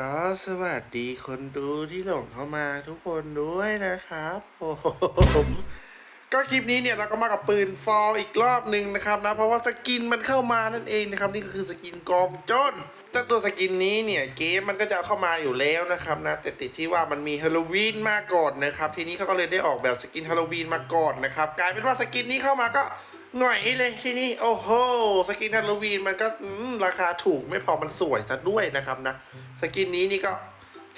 ก็สวัสดีคนดูที่หลงเข้ามาทุกคนด้วยนะครับผมก็คลิปนี้เนี่ยเราก็มากับปืนฟอลอีกรอบหนึ่งนะครับนะเพราะว่าสกินมันเข้ามานั่นเองนะครับนี่ก็คือสกินกองโจนเจ้าตัวสกินนี้เนี่ยเกมมันก็จะเข้ามาอยู่แล้วนะครับนะแต่ติดที่ว่ามันมีฮาโลวีนมาก่อนนะครับทีนี้เขาก็เลยได้ออกแบบสกินฮาโลวีนมาก่อนนะครับกลายเป็นว่าสกินนี้เข้ามาก็ หน่อยเลยที่นี้โอ้โหสกินฮาโลวีนมันก็ราคาถูกไม่พอมันสวยซะด้วยนะครับนะสกินนี้นี่ก็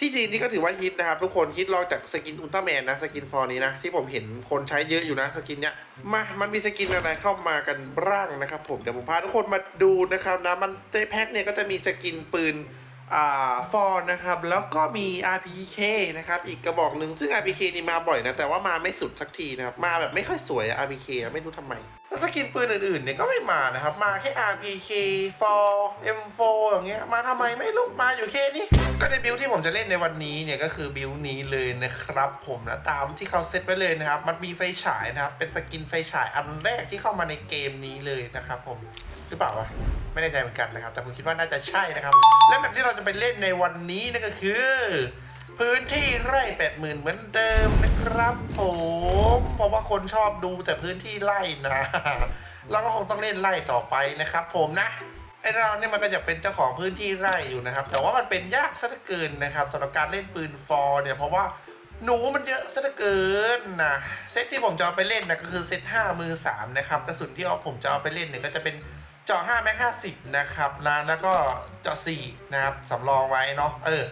ที่จริงนี่ก็ถือว่าฮิตนะครับทุกคนฮิตลองจากสกินอุลตร้าแมนนะสกินฟอร์นี้นะ ที่ผมเห็นคนใช้เยอะอยู่นะสกินเนี้ยมามันมีสกินอะไรเข้ามากันบ้างนะครับ ผมเดี๋ยวผมพาทุกคนมาดูนะครับนะมันในแพ็คเนี่ยก็จะมีสกินปืนอ่าฟอนนะครับ แล้วก็มี RPK นะครับ อีกกระบอกหนึ่งซึ่ง RPK นี่มาบ่อยนะ แต่ว่ามาไม่สุดสักทีนะครับ มาแบบไม่ค่อยสวย RPK ไม่รู้ทำไม แล้วสกินปืนอื่นๆเนี่ยก็ไม่มานะครับ มาแค่ RPK 4 M4 อย่างเงี้ย มาทำไมไม่รู้มาอยู่แค่นี้ ก็ในบิลที่ผมจะเล่นในวันนี้เนี่ยก็คือบิลนี้เลยนะครับ ผมนะตามที่เขาเซตไว้เลยนะครับ มันมีไฟฉายนะครับ เป็นสกินไฟฉายอันแรกที่เข้ามาในเกมนี้เลยนะครับผมหรือเปล่าวะไม่แน่ใจเหมือนกันนะครับ แต่ผมคิดว่าน่าจะใช่นะครับ และแบบที่เราจะไปเล่นในวันนี้นั่นก็คือ พื้นที่ไร่แปดหมื่นเหมือนเดิมนะครับผมเพราะว่าคนชอบดูแต่พื้นที่ไร่นะเราก็คงต้องเล่นไร่ต่อไปนะครับ ผมนะไอเราเนี่ยมันก็จะเป็นเจ้าของพื้นที่ไร่อยู่นะครับ แต่ว่ามันเป็นยากซะเหลือเกินนะครับสำหรับการเล่นปืนฟอร์เนี่ยเพราะว่าหนูมันเยอะซะเหลือเกินนะเซตที่ผมจะเอาไปเล่นนะก็คือเซต5มือ3นะครับกระสุนที่เอาผมจะเอาไปเล่นเนี่ยก็จะเป็นเจาะ5แม็ก50นะครับนะแล้วก็เจาะ4นะครับสำรองไว้เนาะเออ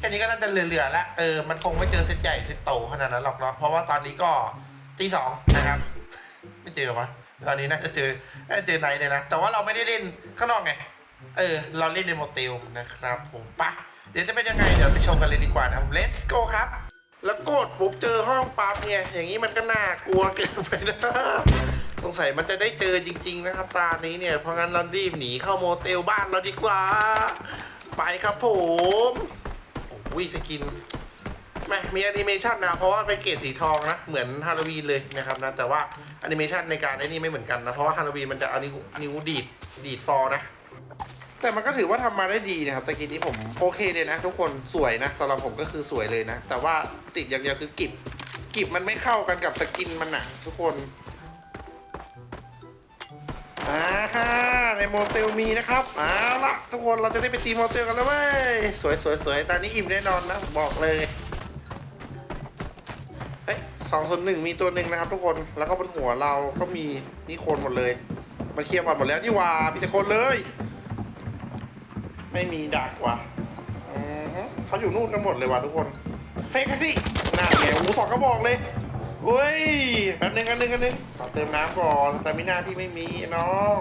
แค่นี้ก็น่าจะเหลือๆแล้วเออมันคงไม่เจอเซตใหญ่เซตโตขนาดนั้นหรอกเนาะเพราะว่าตอนนี้ก็ตีสองนะครับ ไม่เจอหรอวะตอนนี้น่าจะเจอน่าจะเจอไนเลยนะ แต่ว่าเราไม่ได้เล่นข้างนอกไงเออ เราเล่นในโมเตลนะครับ ผมปะเดี๋ยวจะเป็นยังไง เดี๋ยวไปชมกันเลยดีกว่านะครับ let's go ครับ แล้วกดปุ๊บเจอห้องปั๊บเนี่ย อย่างนี้มันก็น่ากลัวเกินไปนะสงสัยมันจะได้เจอจริง ๆ นะครับ ตานี้เนี่ย เพราะงั้นเรารีบหนีเข้าโมเตลบ้านเราดีกว่า ไปครับผม อ้ยสกินแม่มีแอนิเมชันนะ เพราะว่าเป็นเกรดสีทองนะ เหมือนฮาโลวีนเลยนะครับนะ แต่ว่าแอนิเมชันในการไอ้นี่ไม่เหมือนกันนะ เพราะว่าฮาโลวีนมันจะเอานิ้วนิ้วดีดดีดฟอนะ แต่มันก็ถือว่าทำมาได้ดีนะครับสกินนี้ผมโอเคเลยนะ ทุกคนสวยนะสำหรับผมก็คือสวยเลยนะ แต่ว่าติดอย่างเดียวคือกิบกิบมันไม่เข้ากันกับสกินมันนะทุกคน โมเตลมีนะครับเอาละทุกคนเราจะได้ไปตีโมเตลกันแล้วเว้ยสวยสวยสวยตอนนี้อิ่มแน่นอนนะบอกเลยเฮ้ยสองส่วนหนึ่งมีตัวหนึ่งนะครับ ทุกคนแล้วก็บนหัวเราก็มีนี่โคนหมดเลย มันเคลียร์ก่อนหมดแล้วนี่ว่ามีแต่คนเลย ไม่มีดักว่ะเขาอยู่นู่นกันหมดเลยว่ะทุกคนเฟกซี่น่าแกโอ้โหสองกระบอกเลยเฮ้ยแป๊บนึงกันนึงกันนึงขอเติมน้ำก่อนแต่มิน่าที่ไม่มีน้อง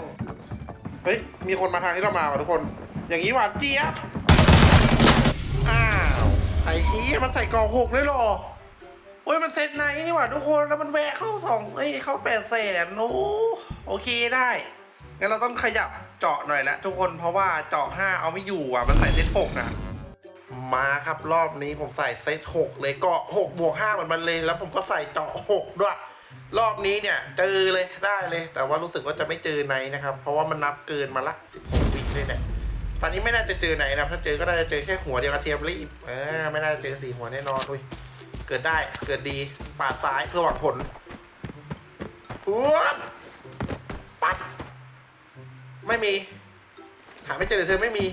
เฮ้ย มีคนมาทางที่เรามาว่ะทุกคน อย่างนี้หวานเจี๊ยบ อ้าว ไอ้ชี้ยมันใส่กองหกเลยเหรอเฮ้ย มันเซ็ตไหนนี่หว่าทุกคน แล้วมันแวะเข้าสองเอ้ย เข้าแปดแสนโอ้โอเคได้ งั้นเราต้องขยับเจาะหน่อยละทุกคน เพราะว่าเจาะห้าเอาไม่อยู่อะ มันใส่เซตหกอะมาครับรอบนี้ผมใส่เซตหกเลยเกาะหกบวกห้าเหมือนมันเลย แล้วผมก็ใส่เจาะหกด้วย รอบนี้เนี่ยเจอเลยได้เลย แต่ว่ารู้สึกว่าจะไม่เจอไหนนะครับ เพราะว่ามันนับเกินมาละสิบหกวิเลยเนี่ยตอนนี้ไม่น่าจะเจอไหนนะครับถ้าเจอก็น่าจะเจอแค่หัวเดียวกระเทียมรีบเออไม่น่าจะเจอสี่หัวแน่นอนอุ้ยเกิดได้เกิดดีปาดซ้ายเพื่อหวังผลหัวปัดไม่มี หาไม่เจอเธอไม่มี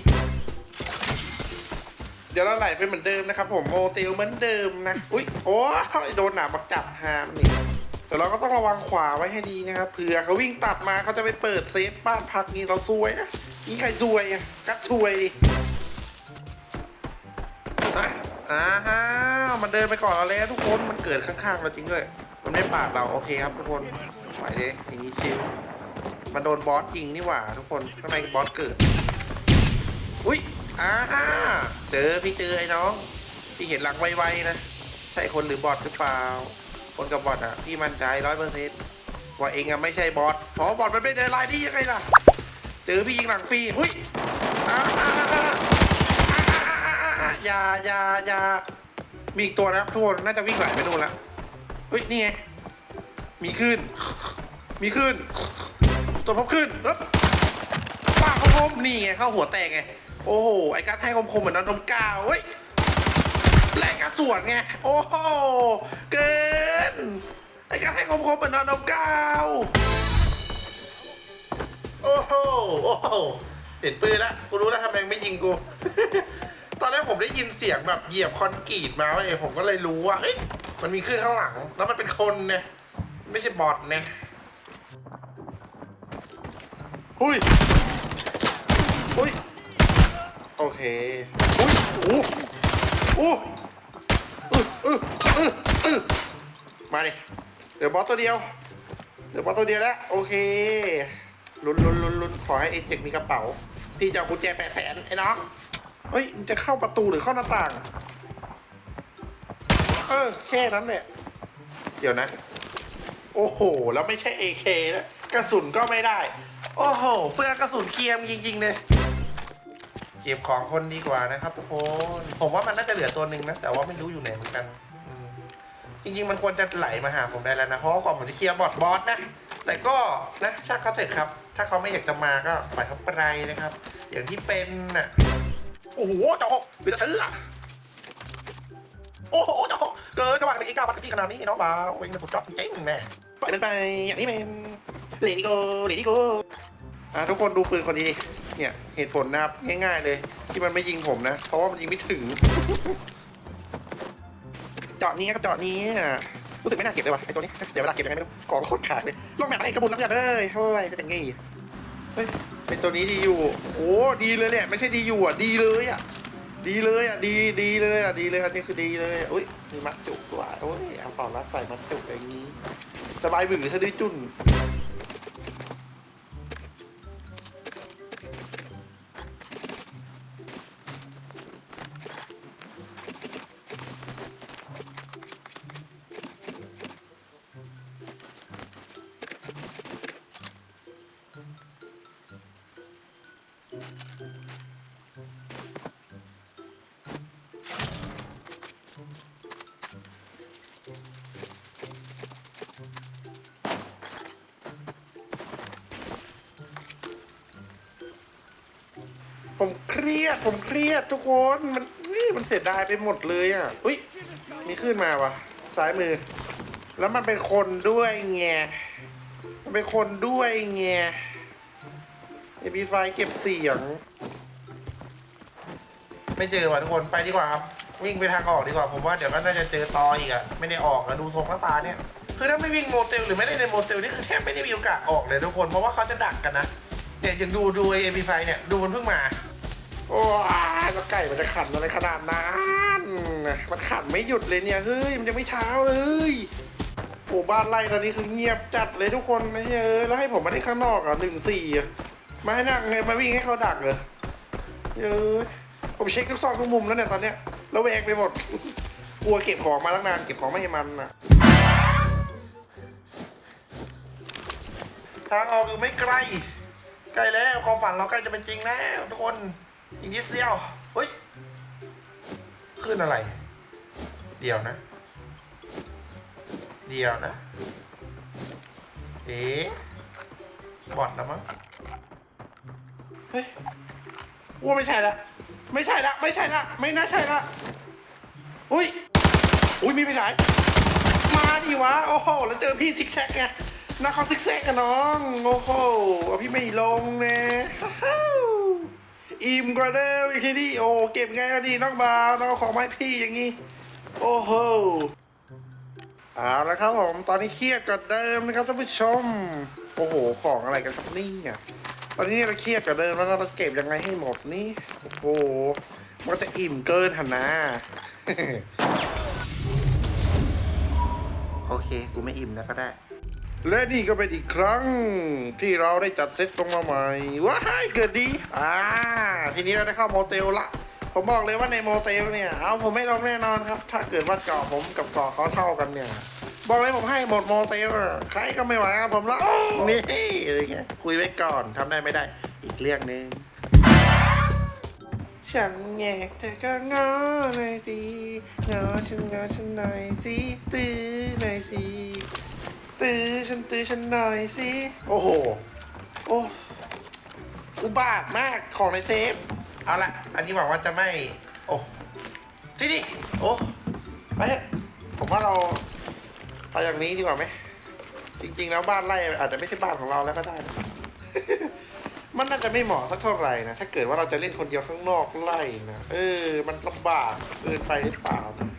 เดี๋ยวเราไหลไปเหมือนเดิมนะครับ ผมโมเตลเหมือนเดิมนะอุ้ยโอ้ยโดนหนาบักจับหามนี่ แต่เราก็ต้องระวังขวาไว้ให้ดีนะครับ เผื่อเขาวิ่งตัดมาเขาจะไปเปิดเซฟบ้านพักนี้เราซวยนะนี่ใครซวยอะกัดซวยดิอะอ่าฮะมันเดินไปก่อนเราแล้วทุกคนมันเกิดข้างๆเราจริงด้วย มันไม่ปาดเราโอเคครับทุกคนไปเลยอย่างนี้ชิลมันโดนบอสยิงนี่หว่า ทุกคนข้างในบอสเกิด อุ้ยอ่าเจอพี่เจอไอ้น้อง ที่เห็นหลังไวๆนะ ใช่คนหรือบอทหรือเปล่า คนกับบอทอะพี่มั่นใจร้อยเปอร์เซ็นต์ว่าเองอะไม่ใช่บอทเพราะบอทมันเป็นอะไรที่ยังไงล่ะเจอพี่ยิงหลังฟรีหุ้ยอย่าอย่าอย่ามีอีกตัวนะทุกคนน่าจะวิ่งไหลไปนู่นละเฮ้ยนี่ไงมีขึ้น มีขึ้น ตัวพบขึ้นปึ๊บป้าเขาพบนี่ไงเข้าหัวแตกไง โอ้โห ไอ้การให้คมๆเหมือนน้ำนมกาวเฮ้ย แรงกระสวนไง โอ้โห เกินไอ้การให้คมๆเหมือนน้ำนมกาวโอ้โห โอ้โห เห็นปืนละกูรู้แล้วทำไมไม่ยิงกู ตอนแรกผมได้ยินเสียงแบบเหยียบคอนกรีตมาเว้ยผมก็เลยรู้ว่าเอ้ยมันมีขึ้นข้างหลัง แล้วมันเป็นคนเนี่ย ไม่ใช่บอทเนี่ยหุ้ยอุ้ย โอเคอุ้ยโอ้โอ้ อืออืออืออือมาดิเดี๋ยวบอสตัวเดียว เดี๋ยวบอสตัวเดียวแล้วโอเคลุ้นลุ้นลุ้นลุ้นขอให้เอเจกมีกระเป๋า พี่จะเอากุญแจแปดแสนไอ้น้องเฮ้ยมันจะเข้าประตูหรือเข้าหน้าต่าง เออแค่นั้นแหละเดี๋ยวนะ โอ้โห แล้วไม่ใช่เอเคนะกระสุนก็ไม่ได้ โอ้โห เพื่อกระสุนเคียมจริงๆเลย ก็บของคนดีกว่านะครับทุกคนผมว่ามันน่าจะเหลือตัวหนึ่งนะ แต่ว่าไม่รู้อยู่ไหนเหมือนกันจริงๆมันควรจะไหลมาหาผมได้แล้วนะ เพราะว่าก่อนผมจะเคลียร์บอทบอสนะ แต่ก็นะช่างเขาเถอะครับ ถ้าเขาไม่อยากจะมาก็ปล่อยเขาไปนะครับ อย่างที่เป็นน่ะโอ้โหเจ้าเป็นเถือโอ้โหเจ้าเกิดกระบะเป็นอีกาบัตรที่ขนาดนี้น้องบ่าวเองมันสุดยอดจริงแม่ปล่อยมันไปอย่างนี้แมนเลดี้โกเลดี้โกอะทุกคนดูปืนคนนี้ เนี่ยเหตุผลนะครับง่ายๆเลย ที่มันไม่ยิงผมนะ เพราะว่ามันยิงไม่ถึง เจาะนี้ก็เจาะนี้อะรู้สึกไม่น่าเก็บเลยว่ะไอ้ตัวนี้เสียเวลาเก็บยังไงไม่รู้ของโคตรขาดเลยลงแบบไหนกระบุนแล้วกันเอ้ยเฮ้ยจะเป็นไงเฮ้ยไอ้ตัวนี้ดีอยู่โอ้ดีเลยเนี่ยไม่ใช่ดีอยู่อะดีเลยอะดีเลยอะดีดีเลยอะดีเลยอันนี้คือดีเลยอุ้ยมีมัดจุกด้วยโอ้ยเอาเป่ารัดใส่มัดจุกอย่างนี้ สบายบึ่งหรือสะดือจุน รียด ผมเครียดทุกคน มันนี่มันเสียดายไปหมดเลยอะ อุ้ย มีขึ้นมาวะซ้ายมือ แล้วมันเป็นคนด้วยไง มันเป็นคนด้วยไงไอบีไฟเก็บเสียง ไม่เจอว่ะทุกคน ไปดีกว่าครับ วิ่งไปทางออกดีกว่า ผมว่าเดี๋ยวก็น่าจะเจอตออีกอะไม่ได้ออกอะดูทรงหน้าตาเนี่ย คือถ้าไม่วิ่งโมเตลหรือไม่ได้ในโมเตลนี่คือแทบไม่ได้มีโอกาสออกเลยทุกคน เพราะว่าเขาจะดักกันนะเนี่ยย่างดูดูเอพีไฟเนี่ย ดูมันเพิ่งมา โอ้ยแล้วไก่มันจะขันอะไรขนาดนั้นมันขันไม่หยุดเลยเนี่ยเฮ้ยมันยังไม่เช้าเลยโอ้บ้านไร่ตอนนี้คือเงียบจัดเลยทุกคนนะเฮ้ยแล้วให้ผมมาที่ข้างนอกอะหนึ่งสี่อะมาให้นั่งไงมาวิ่งให้เขาดักเหรอเย้ยผมเช็คทุกซอกทุกมุมแล้วเนี่ยตอนเนี้ยแล้วแวงไปหมดกลัวเก็บของมาตั้งนานเก็บของไม่ให้มันอะทางออกอยู่ไม่ไกลใกล้แล้วความฝันเราใกล้จะเป็นจริงแล้วทุกคน อีกนิดเดียวเฮ้ยขึ้นอะไร เดียวนะ เดียวนะ เอ๊บอดแล้วมั้งเฮ้ยว่าไม่ใช่ละ ไม่ใช่ละ ไม่ใช่ละ ไม่น่าใช่ละอุ้ย อุ้ยมีไฟฉาย มาดิวะ โอ้โห แล้วเจอพี่ซิกแซกไงนักเขาซิกแซกกันน้อง โอ้โห พี่ไม่ลงเนะฮ่าฮ่า อิ่มกว่าเดิมอีกทีนี้โอ้เก็บไงล่ะดีน้องบาน้องของมาให้พี่อย่างงี้ โอ้โหเอาละครับผมตอนนี้เครียดกว่าเดิมนะครับท่านผู้ชม โอ้โหของอะไรกันครับนี่อะตอนนี้เราเครียดกว่าเดิมแล้วเราเก็บยังไงให้หมดนี่โอ้โหมันจะอิ่มเกินหนนะโอเค กูไม่อิ่มนะก็ได้ และนี่ก็เป็นอีกครั้งที่เราได้จัดเซตตรงมาใหม่ว้ายเกิดดีอ่าทีนี้เราได้เข้าโมเตลละ ผมบอกเลยว่าในโมเตลเนี่ยเอาผมไม่ลงแน่นอนครับ ถ้าเกิดว่าเกาะผมกับเกาะเขาเท่ากันเนี่ย บอกเลยผมให้หมดโมเตลใครก็ไม่ไหวครับผมละนี่อะไรเงี้ยคุยไว้ก่อนทำได้ไม่ได้ อีกเรื่องหนึ่งฉันแงกเธอก็งอหน่อยสิงอฉันงอฉันหน่อยสิตื้อหน่อยสิ ตื้อฉันตื้อฉันหน่อยสิ โอ้โห โอ้อุบาทมากของในเซฟ เอาละ อันนี้หวังว่าจะไม่ โอ้สินี่โอ้ไปเถอะผมว่าเราไปอย่างนี้ดีกว่าไหม จริง ๆ แล้วบ้านไร่อาจจะไม่ใช่บ้านของเราแล้วก็ได้นะ มันน่าจะไม่เหมาะสักเท่าไหร่นะ ถ้าเกิดว่าเราจะเล่นคนเดียวข้างนอกไร่นะ เออ มันลำบากเกินไปหรือเปล่านะ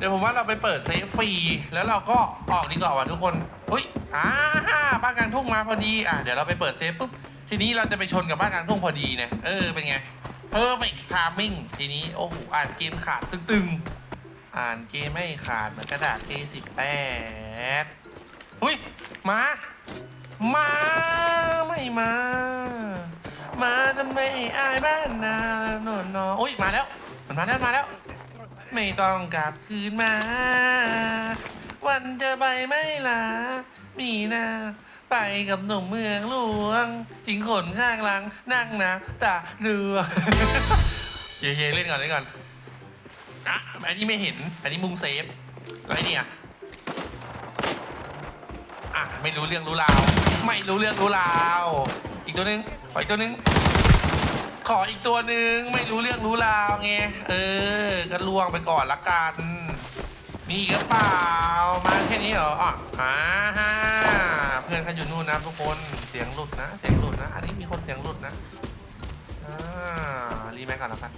เดี๋ยวผมว่าเราไปเปิดเซฟฟรีแล้วเราก็ออกดีกว่าว่ะทุกคนอุ้ยอ่าบ้านกลางทุ่งมาพอดีอะเดี๋ยวเราไปเปิดเซฟปุ๊บทีนี้เราจะไปชนกับบ้านกลางทุ่งพอดีนี่ยเออเป็นไง perfect timing ทีนี้โอ้โหอ่านเกมขาดตึงๆ อ่านเกมไม่ขาดเหมือนกระดาษ A18 อุ้ยมามาไม่มา มาทำไมอายบ้านนาละนอนนออุ้ยมาแล้วมันมาแล้วมาแล้ว ไม่ต้องกลับคืนมา วันจะไปไม่ลา มีนาไปกับหนุ่มเมืองหลวงทิ้งขนข้างหลัง นั่งนะตาเรือเย่ๆเล่นก่อนเล่นก่อนอะอันนี้ไม่เห็น อันนี้มุมเซฟแล้วไอ้เนี่ยอะไม่รู้เรื่องรู้ราว ไม่รู้เรื่องรู้ราว อีกตัวหนึ่งขออีกตัวหนึ่ง ขออีกตัวหนึ่งไม่รู้เรื่องรู้ราวไงเออก็ล่วงไปก่อนละกันมีอีกหรือเปล่ามาแค่นี้เหรออะอ่าฮะเพื่อนเขาอยู่นู่นนะทุกคนเสียงหลุดนะ เสียงหลุดนะ อันนี้มีคนเสียงหลุดนะอ่ารีแม็กก่อนแล้วกัน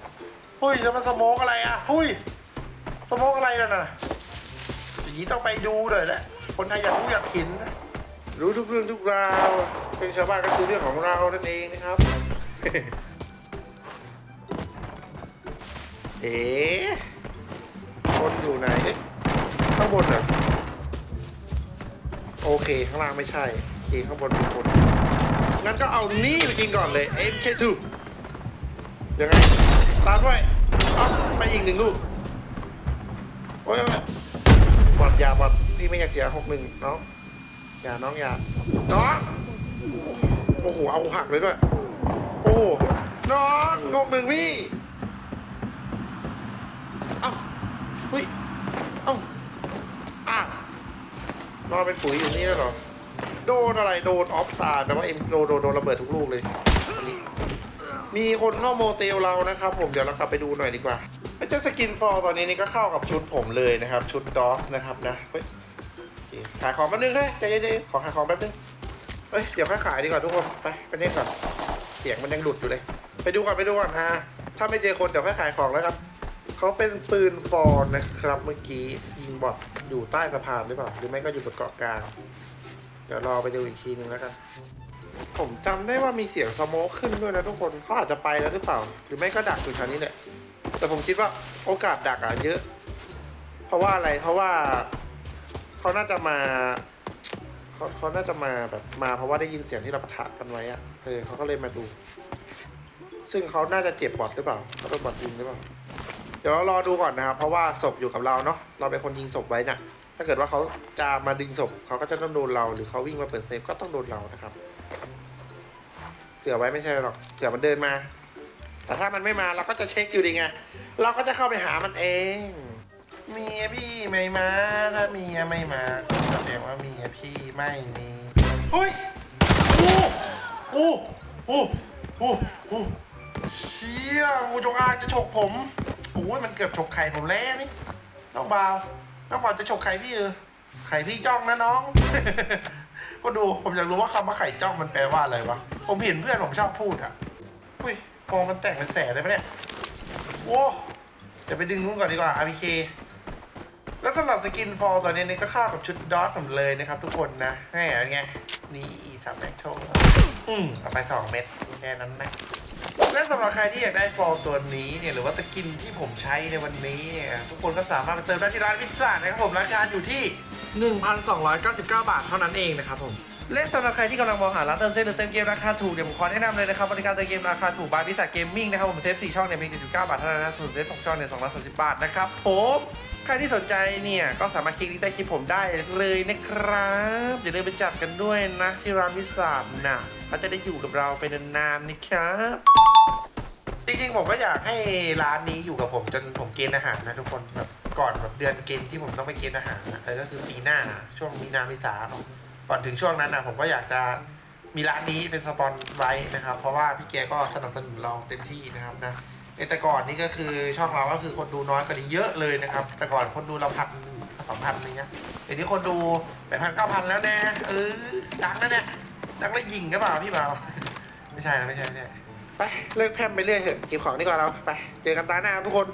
หุ้ยจะมาสโมกอะไรอะหุ้ยสโมกอะไรนั่นน่ะอย่างนี้ต้องไปดูเลยแหละคนไทยอยากรู้อยากเห็นนะรู้ทุกเรื่องทุกราวเป็นชาวบ้านก็คือเรื่องของเรานั่นเองนะครับ เอ๋คนอยู่ไหนเข้างบนเหรอโอเคข้างล่างไม่ใช่โอเคข้างบนมีคนงั้นก็เอานี่ไปกินก่อนเลย MK2 ยังไงตามด้วยเอาไปอีกหนึ่งลูกโอ้ยโอ้ยบอดยาบอดพี่ไม่อยากเสียหกหนึ่งน้องอย่าน้องอย่าน้องโอ้โหเอาหักเลยด้วย โอ้โหน้องหกหนึ่งพี่ เอ้า เฮ้ย เอ้าอะนอนเป็นปุ๋ยอยู่นี่แล้วเหรอ โดนอะไร โดนออฟตาแต่ว่าเอ็มโดนโดนโดนระเบิดทุกลูกเลย มีคนเข้าโมเตลเรานะครับ ผม เดี๋ยวเรากลับไปดูหน่อยดีกว่าเจ้าสกินฟอลตอนนี้นี่ก็เข้ากับชุดผมเลยนะครับ ชุดดอสนะครับนะ เฮ้ยขายของแป๊บนึงเฮ้ยใจเย็นๆขอขายของแป๊บนึงเฮ้ย เดี๋ยวค่อยขายดีกว่าทุกคน ไปไปเล่นก่อน เสียงมันยังหลุดอยู่เลย ไปดูก่อนไปดูก่อนฮะ ถ้าไม่เจอคนเดี๋ยวค่อยขายของแล้วครับ เขาเป็นปืนฟอลนะครับเมื่อกี้ยิงบอทอยู่ใต้สะพานหรือเปล่า หรือไม่ก็อยู่บนเกาะกลาง เดี๋ยวรอไปดูอีกทีนึงแล้วกัน ผมจำได้ว่ามีเสียงสโมกขึ้นด้วยนะทุกคนเขาอาจจะไปแล้วหรือเปล่า หรือไม่ก็ดักอยู่แถวนี้แหละแต่ผมคิดว่าโอกาสดักอะเยอะ เพราะว่าอะไรเพราะว่าเขาน่าจะมาเขาเขาน่าจะมาแบบมาเพราะว่าได้ยินเสียงที่เราถะกันไว้อะเออเขาก็เลยมาดู ซึ่งเขาน่าจะเจ็บบอดหรือเปล่าเขาโดนบอดยิงหรือเปล่า เดี๋ยวเรารอดูก่อนนะครับ เพราะว่าศพอยู่กับเราเนาะเราเป็นคนยิงศพไว้น่ะ ถ้าเกิดว่าเขาจะมาดึงศพเขาก็จะต้องโดนเราหรือเขาวิ่งมาเปิดเซฟก็ต้องโดนเรานะครับเผื่อไว้ไม่ใช่หรอกเผื่อมันเดินมา แต่ถ้ามันไม่มาเราก็จะเช็คอยู่ดีไงเราก็จะเข้าไปหามันเอง เมียพี่ไม่มาถ้าเมียไม่มาแสดงว่าเมียพี่ไม่มีเฮ้ยโอ้โอ้โอ้โอ้โอ้เชี่ยงูจงอางจะฉกผม โอ้ยมันเกือบฉกไข่ผมแล้วนี่น้องบาวน้องบาวจะฉกไข่พี่เออไข่พี่จ้องนะน้อง ก็ดูผมอยากรู้ว่าคำว่าไข่จ้องมันแปลว่าอะไรวะผมเห็นเพื่อนผมชอบพูดอะอุ้ยฟองมันแตกเป็นแสนเลยปะเนี่ยโว้เดี๋ยวไปดึงนู้นก่อนดีกว่า RPK แล้วสำหรับสกินฟอลตัวนี้เนี่ยก็เข้ากับชุดดอทผมเลยนะครับทุกคนนะแหมไงนี่สามแม็กโชว์อืมเอาไปสองเม็ดแค่นั้นนะ และสำหรับใครที่อยากได้ฟอลตัวนี้เนี่ยหรือว่าสกินที่ผมใช้ในวันนี้เนี่ยทุกคนก็สามารถไปเติมได้ที่ร้านวิซ่านะครับผมราคาอยู่ที่ 1,299 บาทเท่านั้นเองนะครับผมและสำหรับใครที่กำลังมองหาร้านเติมเซนหรือเติมเกมราคาถูกเดี๋ยวผมขอแนะนำเลยนะครับบริการเติมเกมราคาถูกบายวิสาเกมมิ่งนะครับผมเซฟ4ช่องเนี่ยเพียง79บาทเท่านั้นนะส่วนเซฟ6ช่องเนี่ย230บาทนะครับผมใครที่สนใจเนี่ยก็สามารถคลิกลิงก์ใต้คลิปผมได้เลยนะครับอย่าลืมไปจัดกันด้วยนะที่ร้านวิสานะเขาจะได้อยู่กับเราไปนานๆนะครับ จริงๆผมก็อยากให้ร้านนี้อยู่กับผมจนผมเกณฑ์อาหารนะทุกคนแบบก่อนแบบเดือนเกณฑ์ที่ผมต้องไปเกณฑ์อาหารนะก็คือปีหน้าช่วงมีนาเมษาเนาะก่อนถึงช่วงนั้นนะผมก็อยากจะมีร้านนี้เป็นสปอนไว้นะครับ เพราะว่าพี่แกก็สนับสนุนเราเต็มที่นะครับนะแต่ก่อนนี่ก็คือช่องเราก็คือคนดูน้อยกว่านี้เยอะเลยนะครับ แต่ก่อนคนดูเราพันสองพันอะไรเงี้ยเดี๋ยวนี้คนดูแปดพันเก้าพันแล้วแน่เออดังนะเนี่ยดังแล้วยิงก็เปล่าพี่เปล่าไม่ใช่นะไม่ใช่ไม่ใช่ เลิกแพร่มไปเรื่อยเถอะเก็บของดีกว่าเราไป เจอกันตาหน้าทุกคน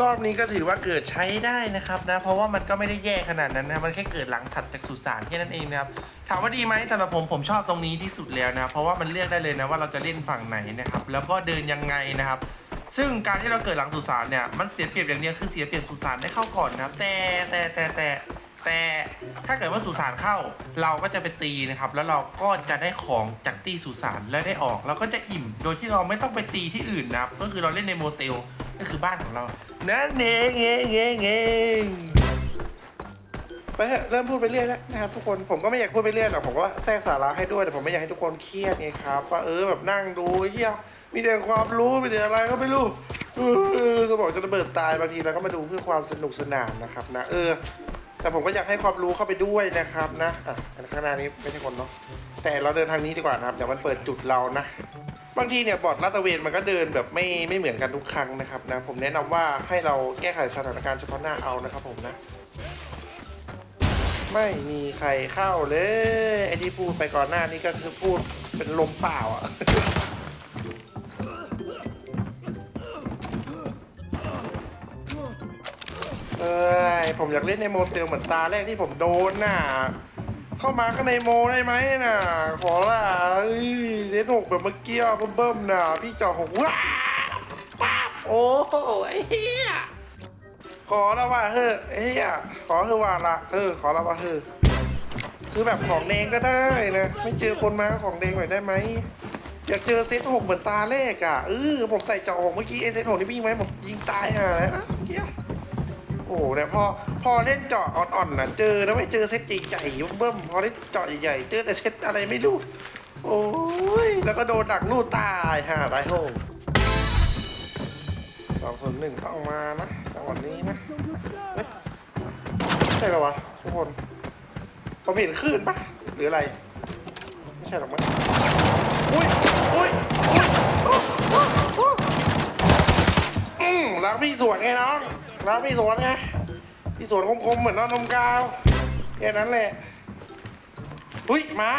รอบนี้ก็ถือว่าเกิดใช้ได้นะครับนะ เพราะว่ามันก็ไม่ได้แย่ขนาดนั้นนะ มันแค่เกิดหลังถัดจากสุสานแค่นั้นเองนะครับ ถามว่าดีไหมสำหรับผมผมชอบตรงนี้ที่สุดแล้วนะ เพราะว่ามันเลือกได้เลยนะว่าเราจะเล่นฝั่งไหนนะครับ แล้วก็เดินยังไงนะครับ ซึ่งการที่เราเกิดหลังสุสานเนี่ย มันเสียเปรียบอย่างเดียวคือเสียเปรียบสุสานได้เข้าก่อนนะครับ แต่แต่แต่แต่แต่ถ้าเกิดว่าสุสานเข้าเราก็จะไปตีนะครับ แล้วเราก็จะได้ของจากตีสุสานและได้ออกเราก็จะอิ่ม โดยที่เราไม่ต้องไปตีที่อื่นนะครับ ก็คือเราเล่นในโมเตล ก็คือบ้านของเรา นั่นเองเองเองเองไปเถอะเริ่มพูดไปเรื่อยแล้วนะครับทุกคนผมก็ไม่อยากพูดไปเรื่อยหรอกผมก็แทรกสาระให้ด้วยแต่ผมไม่อยากให้ทุกคนเครียดไงครับว่าเออแบบนั่งดูเฮียมีแต่ความรู้มีแต่อะไรก็ไม่รู้เออสมองจะระเบิดตายบางทีเราก็มาดูเพื่อความสนุกสนานนะครับนะเออ แต่ผมก็อยากให้ความรู้เข้าไปด้วยนะครับนะอะอันข้างหน้านี้ไม่ใช่คนเนาะแต่เราเดินทางนี้ดีกว่านะครับเดี๋ยวมันเปิดจุดเรานะ บางทีเนี่ยบอร์ดลาดตระเวนมันก็เดินแบบไม่ไม่เหมือนกันทุกครั้งนะครับนะผมแนะนำว่าให้เราแก้ไขสถานการณ์เฉพาะหน้าเอานะครับผมนะ ไม่มีใครเข้าเลยไอ้ที่พูดไปก่อนหน้านี้ก็คือพูดเป็นลมเปล่าอะเอ้ยผมอยากเล่นในโมเตลเหมือนตาแรกที่ผมโดนน่ะ เข้ามาข้างในโมได้ไหมน่ะ ขอละเอ้ยเซตหกแบบเมื่อกี้อะเบิ่มๆน่ะ พี่จอหกว้าป๊าบโอ้โหไอ้เหี้ยขอละว่าเฮ้ยเฮียขอเฮ้ว่าละเออขอละว่าเฮ้คือแบบของแดงก็ได้นะไม่เจอคนมาของแดงหน่อยได้ไหมอยากเจอเซตหกเหมือนตาแรกอะเออผมใส่เจาะหกเมื่อกี้ไอ้เซตหกนี่พี่ไหมผมยิงตายห่าแล้วนะเมื่อกี้โอ้โห เนี่ยพอพอเล่นเจาะอ่อนๆน่ะเจอแล้วไม่เจอเซตใหญ่ๆเบิ่มพอเล่นเจาะใหญ่ๆเจอแต่เซตอะไรไม่รู้โอ้ยแล้วก็โดนดักลูดตายห่าตายโหงสองส่วนหนึ่งต้องมานะจังหวะนี้นะเฮ้ยใช่ปะวะทุกคนผมเห็นคลื่นปะหรืออะไร ไม่ใช่หรอกมั้งอุ้ยอุ้ยอุ้ยอุ๊ยอุ๊ยอุ๊ยอืมรักพี่สวนไงน้องรักพี่สวนไง พี่สวนคมๆเหมือนน้องนมกาวแค่นั้นแหละอุ้ยมา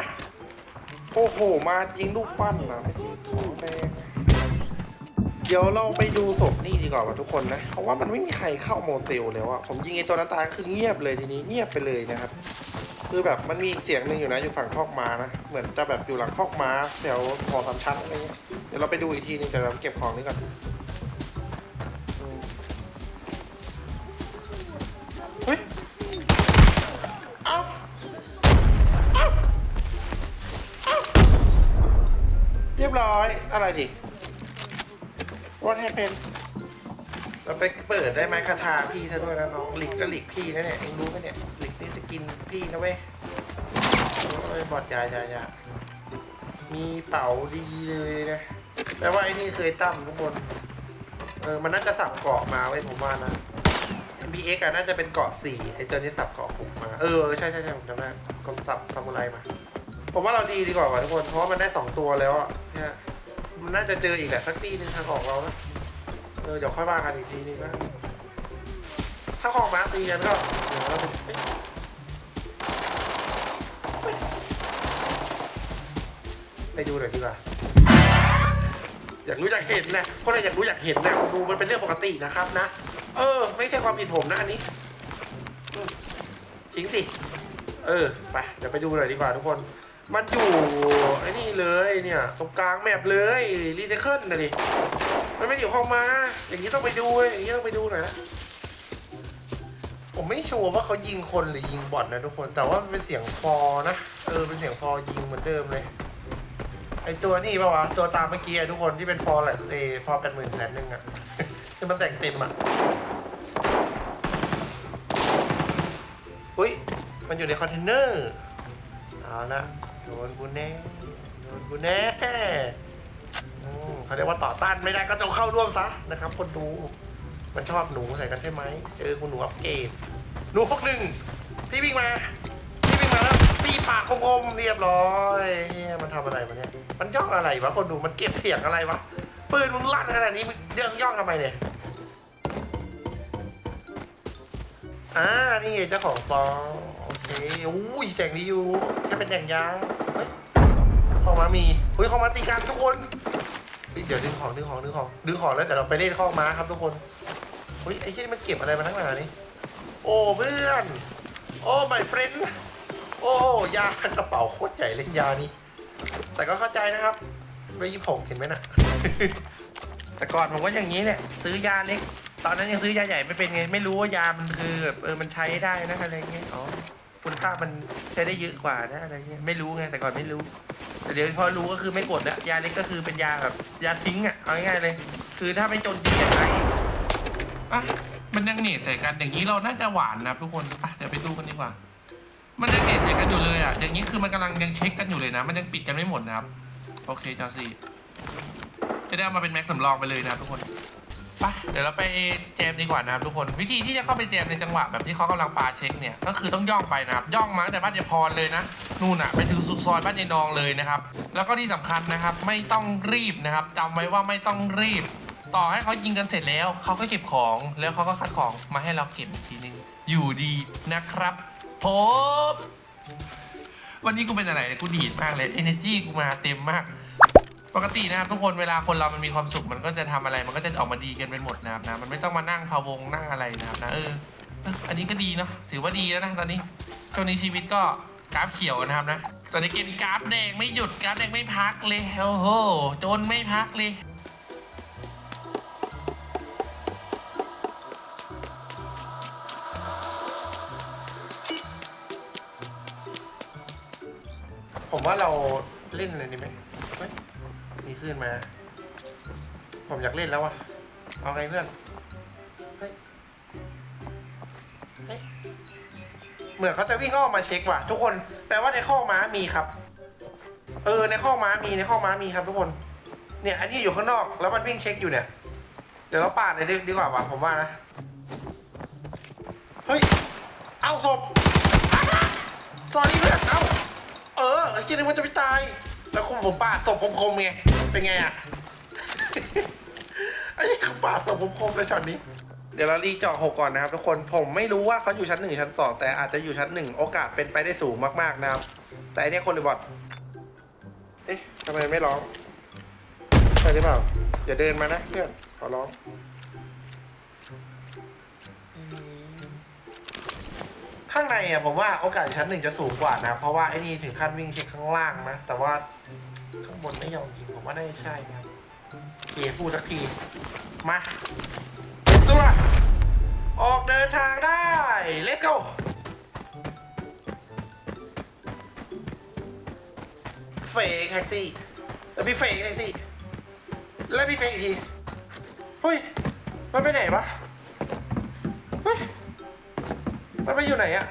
โอ้โห มายิงลูกปั้นนะไม่ใช่ของแดงเดี๋ยวเราไปดูศพนี่ดีกว่าว่ะทุกคนนะ เพราะว่ามันไม่มีใครเข้าโมเตลแล้วอะผมยิงไอ้ตัวนั้นตายคือเงียบเลยทีนี้เงียบไปเลยนะครับ คือแบบมันมีอีกเสียงหนึ่งอยู่นะอยู่ฝั่งคอกม้านะ เหมือนจะแบบอยู่หลังคอกม้าแถวหอสามชั้นอะไรเงี้ย เดี๋ยวเราไปดูอีกทีนึงแต่เราเก็บของนี้ก่อน อะไรดิ What happened เราไปเปิดได้ไหมคาถาพี่ซะด้วยนะน้องหลิกก็หลิกพี่นะเนี่ยเองรู้ไหมเนี่ยหลิกนี่สกินพี่นะเว้ยโอ้ยบอดยายายามีเป๋าดีเลยนะแปลว่าไอ้นี่เคยตั้มทุกคนเออมันน่าจะสับเกาะมาไว้ยผมว่านะ MBX อะน่าจะเป็นเกาะสี่ไอ้ตัวนี้สับเกาะหกมา เออใช่ใช่ใช่ผมจำได้กองสับซามูไรมา ผมว่าเราดีดีกว่าว่ะทุกคนเพราะว่ามันได้สองตัวแล้วอะเนี่ย มันน่าจะเจออีกแหละสักตีหนึงทางออกเรานะเออเดี๋ยวค่อยว่ากันอีกทีนึงนะถ้าของม้าตีกันก็เดี๋ยวเราไปเอ้ยเฮ้ยไปดูหน่อยดีกว่า อยากรู้อยากเห็นนะคนไหนอยากรู้อยากเห็นนะดูมันเป็นเรื่องปกตินะครับนะ เออ ไม่ใช่ความผิดผมนะอันนี้อืมจริงสิ เออ ไป เดี๋ยวไปดูหน่อยดีกว่าทุกคน มันอยู่ไอ้นี่เลยเนี่ย ตรงกลางแมปเลยรีไซเคิลนะดิมันไม่ได้อยู่ห้องมา อย่างนี้ต้องไปดูอย่างนี้ต้องไปดูหน่อยนะผมไม่ชัวร์ว่าเขายิงคนหรือยิงบอทนะทุกคน แต่ว่ามันเป็นเสียงฟอนะเออเป็นเสียงฟอยิงเหมือนเดิมเลยไอตัวนี่ปะวะตัวตามเมื่อกี้อทุกคนที่เป็นฟอแหละเอฟอแปดหมื่นแสนหนึ่งอะที่มันแต่งเต็มอะอุ้ยมันอยู่ในคอนเทนเนอร์เอาละ นกูแน่โดนกูแน่อืมเขาเรียกว่าต่อต้านไม่ได้ก็จงเข้าร่วมซะนะครับ คนดู มันชอบหนูใส่กันใช่ไหมเจอคุณหนูอัปเกรดหนูพวกหนึ่งพี่วิ่งมาพี่วิ่งมาแล้วตีปากคมๆเรียบร้อยเฮียมันทำอะไรวะเนี่ยมันย่องอะไรวะคนดูมันเก็บเสียงอะไรวะปืนมึงลั่นขนาดนี้มึงเรื่องย่องทำไมเนี่ยอ่านี่ไงเจ้าของฟอง อเคอุ้ยแจงดีอยู่แค่เป็นแจงยาเฮ้ยข้ามามีเฮ้ยเข้ามาตีกันทุกคนเฮ้ยเดี๋ยวดึงของดึงของดึงของดึงของแล้วเดี๋ยวเราไปเล่นข้อม้าครับทุกคนเฮ้ยไอ้ที่นี่มันเก็บอะไรมาทั้งหนานี่โอ้เพื่อนโอ้ my friend โอ้ยากระเป๋าโคตรใหญ่เล่นยานี่แต่ก็เข้าใจนะครับไปยี่หกเห็นไหมน่ะแต่ก่อนผมก็อย่างนี้แหละซื้อยาเล็กตอนนั้นยังซื้อยาใหญ่ไม่เป็นไง ไม่รู้ว่ายามันคือแบบเออมันใช้ได้นะอะไรเงี้ยอ๋อ คุณค่ามันใช้ได้เยอะกว่านะอะไรเงี้ยไม่รู้ไงแต่ก่อนไม่รู้ แต่เดี๋ยวพอรู้ก็คือไม่กดละยาเล็กก็คือเป็นยาแบบยาทิ้งอะเอาง่ายๆเลย คือถ้าไม่จนจริงจะใช้อะมันยังเนตใส่กันอย่างนี้เราน่าจะหวานนะครับทุกคนอะเดี๋ยวไปดูกันดีกว่า มันยังเนตใส่กันอยู่เลยอะอย่างนี้คือมันกำลังยังเช็คกันอยู่เลยนะ มันยังปิดกันไม่หมดนะครับ โอเคจอสี่จะได้เอามาเป็นแม็กสำรองไปเลยนะครับทุกคน ปเดี๋ยวเราไปแจมดีกว่านะครับทุกคนวิธีที่จะเข้าไปแจมในจังหวะแบบที่เขากำลังปาเช็คเนี่ยก็คือต้องย่องไปนะครับย่องมาตั้งแต่บ้านยายพรเลยนะนู่นอะไปถึงสุดซอยบ้านยายนองเลยนะครับแล้วก็ที่สำคัญนะครับไม่ต้องรีบนะครับจำไว้ว่าไม่ต้องรีบ ต่อให้เขายิงกันเสร็จแล้วเขาก็เก็บของแล้วเขาก็คัดของมาให้เราเก็บอีกทีนึงอยู่ดีนะครับผมวันนี้กูเป็นอะไรเนี่ยกูดีดมากเลย energy กูมาเต็มมาก ปกตินะครับทุกคนเวลาคนเรามันมีความสุขมันก็จะทำอะไรมันก็จะออกมาดีกันไปหมดนะครับนะมันไม่ต้องมานั่งพะวงนั่งอะไรนะครับนะเออเอออันนี้ก็ดีเนาะถือว่าดีแล้วนะตอนนี้ช่วงนี้ชีวิตก็กราฟเขียวนะครับนะตอนนี้เกมกราฟแดงไม่หยุดกราฟแดงไม่พักเลยโอ้โหจนไม่พักเลย ผมว่าเราเล่นอะไรดีไหม มีขึ้นมา ผมอยากเล่นแล้ววะเอาไงเพื่อน เฮ้ย เฮ้ย เหมือนเขาจะวิ่งเข้ามาเช็คว่ะ ทุกคน แปลว่าในข้อม้ามีครับ เออ ในข้อม้ามี ในข้อม้ามีครับ ทุกคน เนี่ย อันนี้อยู่ข้างนอก แล้วมันวิ่งเช็คอยู่เนี่ย เดี๋ยวเราปาดเลยดีกว่าว่ะผมว่านะ เฮ้ย เอาศพสอรี่เพื่อน เอาเออไอ้คิดว่าจะไม่ตาย แล้วคมผมปาดศพคมๆไง เป็นไงอะ ไอ้เขาปาดศพคมๆเลยช็อตนี้ เดี๋ยวเรารีเจาะหกก่อนนะครับทุกคน ผมไม่รู้ว่าเขาอยู่ชั้นหนึ่งชั้นสองแต่อาจจะอยู่ชั้นหนึ่งโอกาสเป็นไปได้สูงมากๆนะครับ แต่อันนี้คนรือบอทเอ๊ะทำไมไม่ร้อง ใช่หรือเปล่า อย่าเดินมานะเพื่อน ขอร้องข้างในอะผมว่าโอกาสชั้นหนึ่งจะสูงกว่านะ เพราะว่าไอ้นี่ถึงขั้นวิ่งเช็คข้างล่างนะ แต่ว่า ข้างบนไม่ยอมยิงผมว่าน่าจะใช่ครับเกียพูดสักที มาเต็มตัว ออกเดินทางได้ let's go เฟกแท็กซี่ แล้วพี่เฟกแท็กซี่ แล้วพี่เฟกอีกทีเฮ้ย มันไปไหนวะเฮ้ย มันไปอยู่ไหนอะ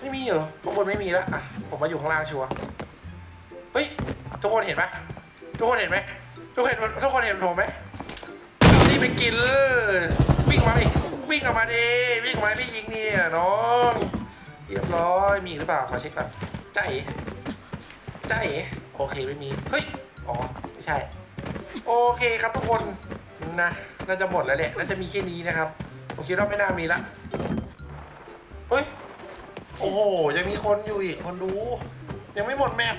ไม่มีเหรอข้างบนไม่มีแล้วอะ ผมมาอยู่ข้างล่างชัวร์ ทุกคนเห็นไหมทุกคนเห็นไหมทุกคนเห็นทุกคนเห็นผมไหมนี่ไปกินเลยวิ่งมาดิวิ่งออกมาดิวิ่งออกมาพี่ยิงนี่เนี่ยน้องเรียบร้อยมีอีกหรือเปล่าขอเช็คก่อนจ้าเอ๋จ้าเอ๋โอเคไม่มีเฮ้ยอ๋อไม่ใช่ โอเคครับทุกคนนะน่าจะหมดแล้วแหละน่าจะมีแค่นี้นะครับผมคิดว่าไม่น่ามีละเฮ้ยโอ้โหยังมีคนอยู่อีกคนดู ยังไม่หมดแมป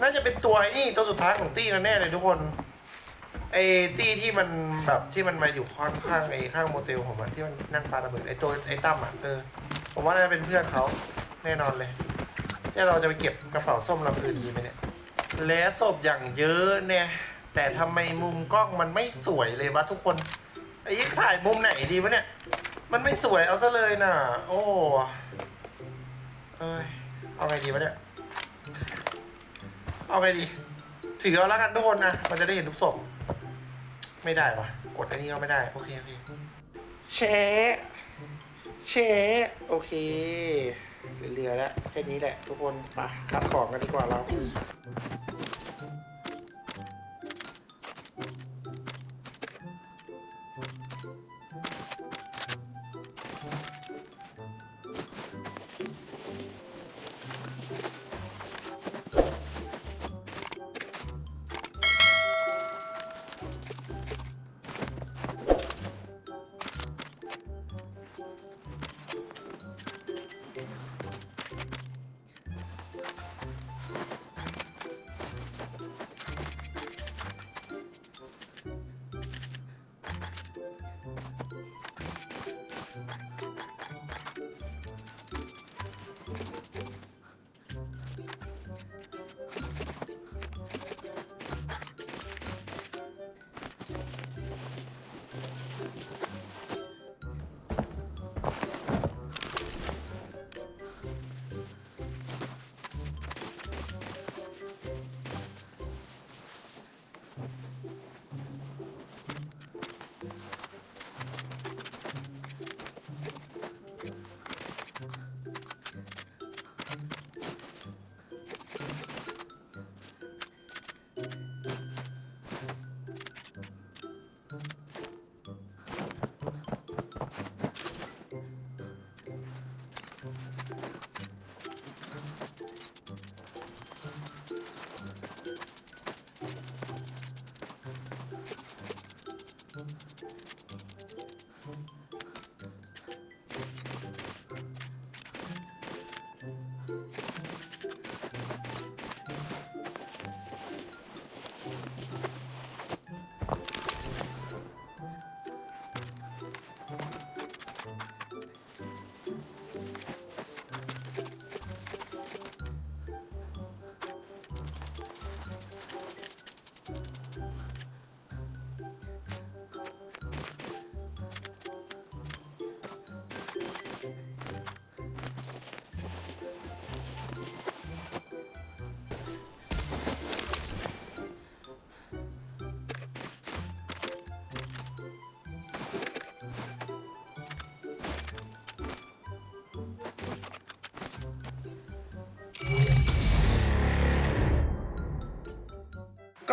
น่าจะเป็นตัวไอ้นี่ตัวสุดท้ายของตี้นั่นแน่เลยทุกคนไอ้ตี้ที่มันแบบที่มันมาอยู่ข้างข้างไอ้ข้างโมเตลผมอะที่มันนั่งปาระเบิดไอ้ตัวไอ้ตั้มอะเออผมว่าน่าจะเป็นเพื่อนเขาแน่นอนเลยเนี่ยเราจะไปเก็บกระเป๋าส้มเราคืนดีไหมเนี่ยและศพอย่างเยอะเนี่ย แต่ทำไมมุมกล้องมันไม่สวยเลยวะทุกคนไอ้ยี่ถ่ายมุมไหนดีวะเนี่ย มันไม่สวยเอาซะเลยน่ะ โอ้เอ้ยเอาไงดีวะเนี่ย เอาไงดี ถือเอาแล้วกันทุกคนนะ มันจะได้เห็นทุกศพ ไม่ได้ปะกดอันนี้ก็ไม่ได้ โอเคโอเคเชะเชะโอเค เหลือแล้วแค่นี้แหละ ทุกคนไปคัดของกันดีกว่าเรา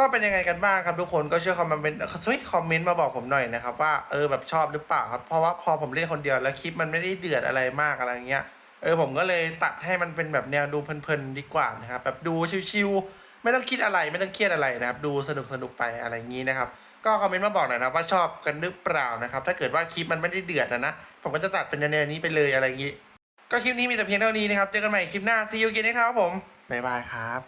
ก็เป็นยังไงกันบ้างครับทุกคนก็ช่วยคอมเมนต์ช่วยคอมเมนต์มาบอกผมหน่อยนะครับว่าเออแบบชอบหรือเปล่าครับเพราะว่าพอผมเล่นคนเดียวแล้วคลิปมันไม่ได้เดือดอะไรมากอะไรเงี้ยเออผมก็เลยตัดให้มันเป็นแบบแนวดูเพลินๆดีกว่านะครับแบบดูชิวๆไม่ต้องคิดอะไรไม่ต้องเครียดอะไรนะครับ ดูสนุกสนุกๆไปอะไรอย่างนี้นะครับ ก็คอมเมนต์มาบอกหน่อยนะว่าชอบกันหรือเปล่านะครับ ถ้าเกิดว่าคลิปมันไม่ได้เดือดนะนะผมก็จะตัดเป็นแนวๆนี้ไปเลยอะไรอย่างนี้ ก็คลิปนี้มีแต่เพียงเท่านี้นะครับเจอกันใหม่คลิปหน้า see you again นะครับผมบ๊ายบายครับ